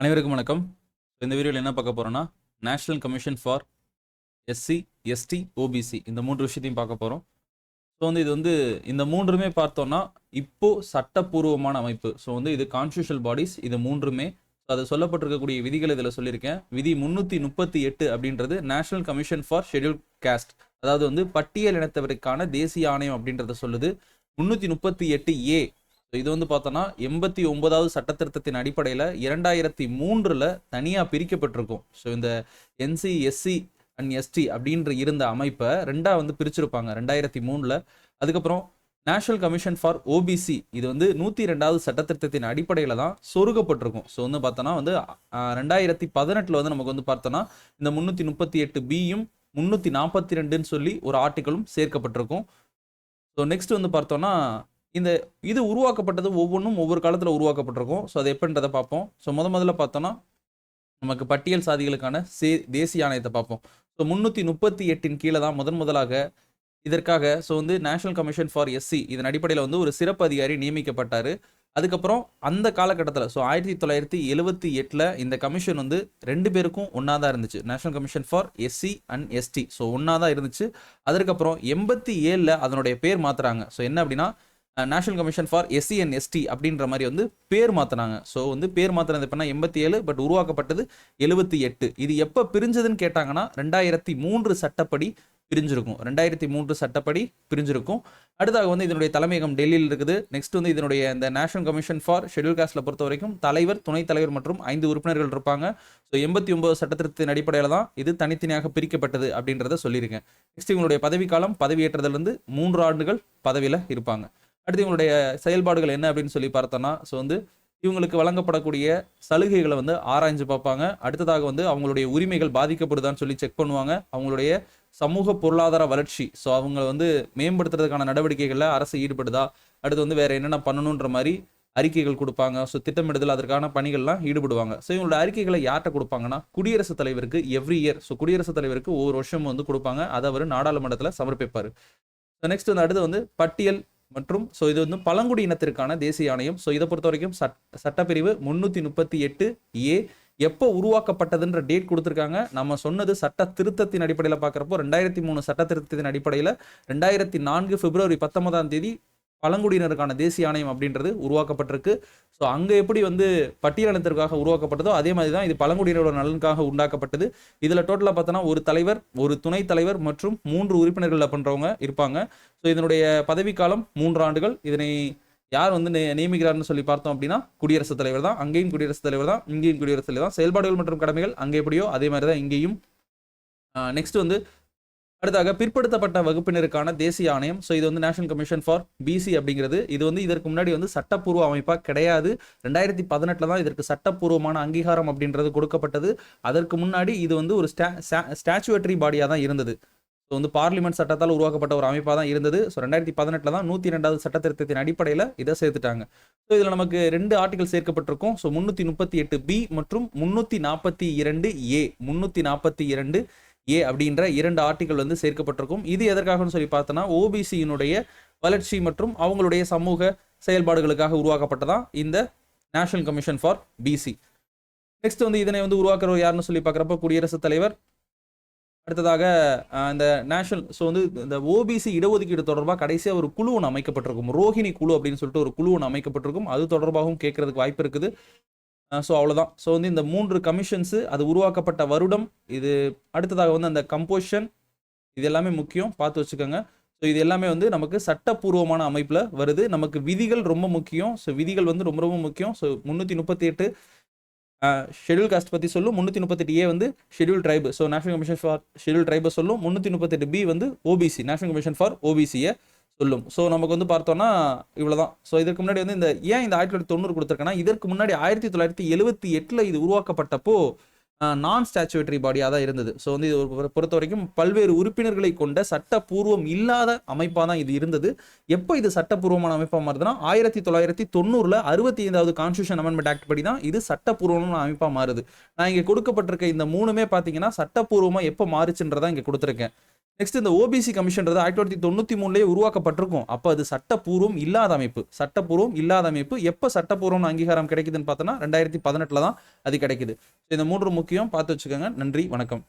அனைவருக்கும் வணக்கம். இந்த வீடியோவில் என்ன பார்க்க போகிறோன்னா national commission for SC ST OBC இந்த மூன்று விஷயத்தையும் பார்க்க போகிறோம் ஸோ வந்து இது வந்து இந்த மூன்றுமே பார்த்தோம்னா இப்போ சட்டப்பூர்வமான அமைப்பு. ஸோ வந்து இது கான்ஸ்டியூஷனல் பாடிஸ் இது மூன்றுமே. அது சொல்லப்பட்டிருக்கக்கூடிய விதிகள் இதில் சொல்லியிருக்கேன். விதி முந்நூற்றி முப்பத்தி எட்டு அப்படின்றது national commission for schedule caste அதாவது வந்து பட்டியல் இனத்தவருக்கான தேசிய ஆணையம் அப்படின்றத சொல்லுது. முந்நூற்றி முப்பத்தி எட்டு ஏ இது வந்து பார்த்தோன்னா எண்பத்தி ஒன்பதாவது சட்டத்திருத்தத்தின் அடிப்படையில் இரண்டாயிரத்தி மூன்றில் தனியாக பிரிக்கப்பட்டிருக்கும். ஸோ இந்த என்சி எஸ்சி அண்ட் எஸ்டி அப்படின்ற இருந்த அமைப்பை ரெண்டாக வந்து பிரிச்சிருப்பாங்க ரெண்டாயிரத்தி மூணில் அதுக்கப்புறம் நேஷனல் கமிஷன் ஃபார் ஓபிசி இது வந்து நூற்றி ரெண்டாவது சட்டத்திருத்தத்தின் அடிப்படையில் தான் சொருகப்பட்டிருக்கும். ஸோ வந்து பார்த்தோன்னா வந்து ரெண்டாயிரத்தி பதினெட்டில் வந்து நமக்கு வந்து பார்த்தோன்னா இந்த முந்நூற்றி முப்பத்தி எட்டு பியும் முந்நூற்றி நாற்பத்தி ரெண்டுன்னு சொல்லி ஒரு ஆர்டிக்கலும் சேர்க்கப்பட்டிருக்கும். ஸோ நெக்ஸ்ட் வந்து பார்த்தோன்னா இந்த இது உருவாக்கப்பட்டது ஒவ்வொன்றும் ஒவ்வொரு காலத்தில் உருவாக்கப்பட்டிருக்கும். ஸோ அது எப்படின்றத பார்ப்போம். ஸோ முத முதல்ல பார்த்தோன்னா நமக்கு பட்டியல் சாதிகளுக்கான சே தேசிய ஆணையத்தை பார்ப்போம். ஸோ முந்நூற்றி முப்பத்தி எட்டின் கீழே தான் முதன் முதலாக இதற்காக ஸோ வந்து நேஷனல் கமிஷன் ஃபார் எஸ்சி இதன் அடிப்படையில் வந்து ஒரு சிறப்பு அதிகாரி நியமிக்கப்பட்டார். அதுக்கப்புறம் அந்த காலகட்டத்தில் ஸோ ஆயிரத்தி தொள்ளாயிரத்தி எழுவத்தி எட்டில் இந்த கமிஷன் வந்து ரெண்டு பேருக்கும் ஒன்றா தான் இருந்துச்சு. National commission for SC and ST so ஒன்றா தான் இருந்துச்சு. அதற்கப்புறம் எண்பத்தி ஏழில் அதனுடைய பேர் மாற்றுறாங்க ஸோ என்ன அப்படின்னா national commission for SC and ST அப்படின்ற மாதிரி வந்து பேர் மாற்றினாங்க ஸோ வந்து பேர் மாற்றினது எப்படின்னா எண்பத்தி ஏழு பட் உருவாக்கப்பட்டது எழுபத்தி எட்டு. இது எப்போ பிரிஞ்சதுன்னு கேட்டாங்கன்னா ரெண்டாயிரத்தி மூன்று சட்டப்படி பிரிஞ்சிருக்கும். ரெண்டாயிரத்தி மூன்று சட்டப்படி பிரிஞ்சிருக்கும். அடுத்தாக வந்து இதனுடைய தலைமையகம் டெல்லியில் இருக்குது. நெக்ஸ்ட் வந்து இதனுடைய இந்த நேஷனல் கமிஷன் ஃபார் ஷெட்யூல் காஸ்ட்ல பொறுத்த வரைக்கும் தலைவர் துணைத் தலைவர் மற்றும் ஐந்து உறுப்பினர்கள் இருப்பாங்க. ஸோ எண்பத்தி ஒன்பது சட்டத்திருத்தின் அடிப்படையில் தான் இது தனித்தனியாக பிரிக்கப்பட்டது அப்படின்றத சொல்லியிருக்கேன். நெக்ஸ்ட் இவங்களுடைய பதவிக்காலம் பதவியேற்றதுலேருந்து மூன்று ஆண்டுகள் பதவியில் இருப்பாங்க. அடுத்து இவங்களுடைய செயல்பாடுகள் என்ன அப்படின்னு சொல்லி பார்த்தோன்னா ஸோ வந்து இவங்களுக்கு வழங்கப்படக்கூடிய சலுகைகளை வந்து ஆராய்ஞ்சு பார்ப்பாங்க. அடுத்ததாக வந்து அவங்களுடைய உரிமைகள் பாதிக்கப்படுதான்னு சொல்லி செக் பண்ணுவாங்க. அவங்களுடைய சமூக பொருளாதார வளர்ச்சி ஸோ அவங்க வந்து மேம்படுத்துறதுக்கான நடவடிக்கைகளில் அரசு ஈடுபடுதா? அடுத்து வந்து வேற என்னென்ன பண்ணணுன்ற மாதிரி அறிக்கைகள் கொடுப்பாங்க. ஸோ திட்டமிடுதல் அதற்கான பணிகள்லாம் ஈடுபடுவாங்க. ஸோ இவங்களோட அறிக்கைகளை யார்கிட்ட கொடுப்பாங்கன்னா குடியரசுத் தலைவருக்கு எவ்ரி இயர் ஸோ குடியரசுத் தலைவருக்கு ஒவ்வொரு வருஷம் வந்து கொடுப்பாங்க. அதை அவர் நாடாளுமன்றத்தில் சமர்ப்பிப்பார். நெக்ஸ்ட் வந்து அடுத்து வந்து பட்டியல் மற்றும் ஸோ இது வந்து பழங்குடி இனத்திற்கான தேசிய ஆணையம். ஸோ இதை பொறுத்த வரைக்கும் சட் சட்டப்பிரிவு முந்நூற்றி முப்பத்தி எட்டு ஏ எப்போ உருவாக்கப்பட்டதுன்ற டேட் கொடுத்துருக்காங்க. நம்ம சொன்னது சட்ட திருத்தத்தின் அடிப்படையில் பார்க்குறப்போ ரெண்டாயிரத்தி மூணு சட்ட திருத்தத்தின் அடிப்படையில் ரெண்டாயிரத்தி நான்கு பிப்ரவரி பத்தொன்பதாம் தேதி பழங்குடியினருக்கான தேசிய ஆணையம் அப்படின்றது உருவாக்கப்பட்டிருக்கு. ஸோ அங்கே எப்படி வந்து பட்டியலினத்திற்காக உருவாக்கப்பட்டதோ அதே மாதிரி தான் இது பழங்குடியினரோட நலனுக்காக உண்டாக்கப்பட்டது. இதில் டோட்டலாக பார்த்தோன்னா ஒரு தலைவர் ஒரு துணைத் தலைவர் மற்றும் மூன்று உறுப்பினர்கள் பண்ணுறவங்க இருப்பாங்க. ஸோ இதனுடைய பதவிக்காலம் மூன்று ஆண்டுகள். இதனை யார் வந்து நே நியமிக்கிறார்னு சொல்லி பார்த்தோம் அப்படின்னா குடியரசுத் தலைவர் தான். அங்கேயும் குடியரசுத் தலைவர் தான் இங்கேயும் குடியரசுத் தலைவர் தான். செயல்பாடுகள் மற்றும் கடமைகள் அங்கே எப்படியோ அதே மாதிரி தான் இங்கேயும். நெக்ஸ்ட் வந்து அடுத்தாக பிற்படுத்தப்பட்ட வகுப்பினருக்கான தேசிய ஆணையம். ஸோ இது வந்து நேஷனல் கமிஷன் ஃபார் பிசி அப்படிங்கிறது. இது வந்து இதற்கு முன்னாடி வந்து சட்டப்பூர்வ அமைப்பாக கிடையாது. ரெண்டாயிரத்தி பதினெட்டில் தான் இதற்கு சட்டப்பூர்வமான அங்கீகாரம் அப்படின்றது கொடுக்கப்பட்டது. அதற்கு முன்னாடி இது வந்து ஒரு ஸ்டா ஸ்டாச்சுவேட்டரி பாடியாக தான் இருந்தது. ஸோ வந்து பார்லிமெண்ட் சட்டத்தால் உருவாக்கப்பட்ட ஒரு அமைப்பாக தான் இருந்தது. ஸோ ரெண்டாயிரத்தி பதினெட்டில் தான் நூற்றி ரெண்டாவது சட்ட திருத்தத்தின் அடிப்படையில் இதை சேர்த்துட்டாங்க. ஸோ இதில் நமக்கு ரெண்டு ஆர்டிகல் சேர்க்கப்பட்டிருக்கும். ஸோ முந்நூற்றி முப்பத்தி எட்டு பி மற்றும் முந்நூற்றி நாற்பத்தி இரண்டு ஏ முந்நூற்றி நாற்பத்தி இரண்டு ஏ அப்படின்ற இரண்டு ஆர்டிகல் வந்து சேர்க்கப்பட்டிருக்கும். இது எதற்காகன்னு சொல்லி பார்த்தோன்னா ஓபிசியினுடைய வளர்ச்சி மற்றும் அவங்களுடைய சமூக செயல்பாடுகளுக்காக உருவாக்கப்பட்டதான் இந்த national commission for BC next வந்து இதனை வந்து உருவாக்குறவர் யாருன்னு சொல்லி பார்க்குறப்ப குடியரசுத் தலைவர். அடுத்ததாக இந்த நேஷனல் ஸோ வந்து இந்த ஓபிசி இடஒதுக்கீடு தொடர்பாக கடைசியாக ஒரு குழு ஒன்று அமைக்கப்பட்டிருக்கும். ரோஹிணி குழு அப்படின்னு சொல்லிட்டு ஒரு குழு ஒன்று அமைக்கப்பட்டிருக்கும். அது தொடர்பாகவும் கேட்கறதுக்கு வாய்ப்பு இருக்குது. ஸோ அவ்வளோதான் ஸோ வந்து இந்த மூன்று கமிஷன்ஸு அது உருவாக்கப்பட்ட வருடம் இது அடுத்ததாக வந்து அந்த கம்போஷன் இது எல்லாமே முக்கியம். பார்த்து வச்சுக்கோங்க. ஸோ இது எல்லாமே வந்து நமக்கு சட்டப்பூர்வமான அமைப்பில் வருது. நமக்கு விதிகள் ரொம்ப முக்கியம். ஸோ விதிகள் வந்து ரொம்ப ரொம்ப முக்கியம். ஸோ முந்நூற்றி முப்பத்தி எட்டு ஷெடியூல் காஸ்ட் பற்றி சொல்லும். முந்நூற்றி முப்பத்தெட்டு ஏ வந்து schedule tribe so national commission for schedule ட்ரைபை சொல்லும். முந்நூற்றி முப்பத்தெட்டு பி வந்து ஓபிசி நேஷனல் கமிஷன் ஃபார் ஓபிசியை சொல்லும். ஸோ நமக்கு வந்து பார்த்தோம்னா இவ்வளோதான் ஸோ இதற்கு முன்னாடி வந்து இந்த ஏன் இந்த ஆயிரத்தி தொள்ளாயிரத்தி தொண்ணூறு கொடுத்துருக்கேன்னா இதற்கு முன்னாடி ஆயிரத்தி தொள்ளாயிரத்தி எழுபத்தி எட்டில் இது உருவாக்கப்பட்டப்போ நான் ஸ்டாச்சுவேட்டரி பாடியாக தான் இருந்தது. ஸோ வந்து இது பொறுத்த வரைக்கும் பல்வேறு உறுப்பினர்களை கொண்ட சட்டப்பூர்வம் இல்லாத அமைப்பாக தான் இது இருந்தது. எப்போ இது சட்டப்பூர்வமான அமைப்பாக மாறுதுன்னா ஆயிரத்தி தொள்ளாயிரத்தி தொண்ணூறில் அறுபத்தி ஐந்தாவது கான்ஸ்டியூஷன் அமெண்ட்மெண்ட் ஆக்ட் படி தான் இது சட்டப்பூர்வமான அமைப்பாக மாறுது. நான் இங்கே கொடுக்கப்பட்டிருக்க இந்த மூணுமே பார்த்தீங்கன்னா சட்டப்பூர்வமாக எப்போ மாறுச்சுன்றதை இங்கே கொடுத்துருக்கேன். நெக்ஸ்ட் இந்த ஓபிசி கமிஷன்றது ஆயிரத்தி தொள்ளாயிரத்தி தொண்ணூற்றி மூணுலேயே உருவாக்கப்பட்டிருக்கும். அப்போ அது சட்டப்பூர்வம் இல்லாத அமைப்பு. சட்டப்பூர்வம் இல்லாத அமைப்பு. எப்போ சட்டப்பூர்வம் அங்கீகாரம் கிடைக்குதுன்னு பார்த்தோன்னா ரெண்டாயிரத்தி பதினெட்டில் தான் அது கிடைக்குது. இந்த மூன்று முக்கியம் பார்த்து வச்சுக்கோங்க. நன்றி வணக்கம்.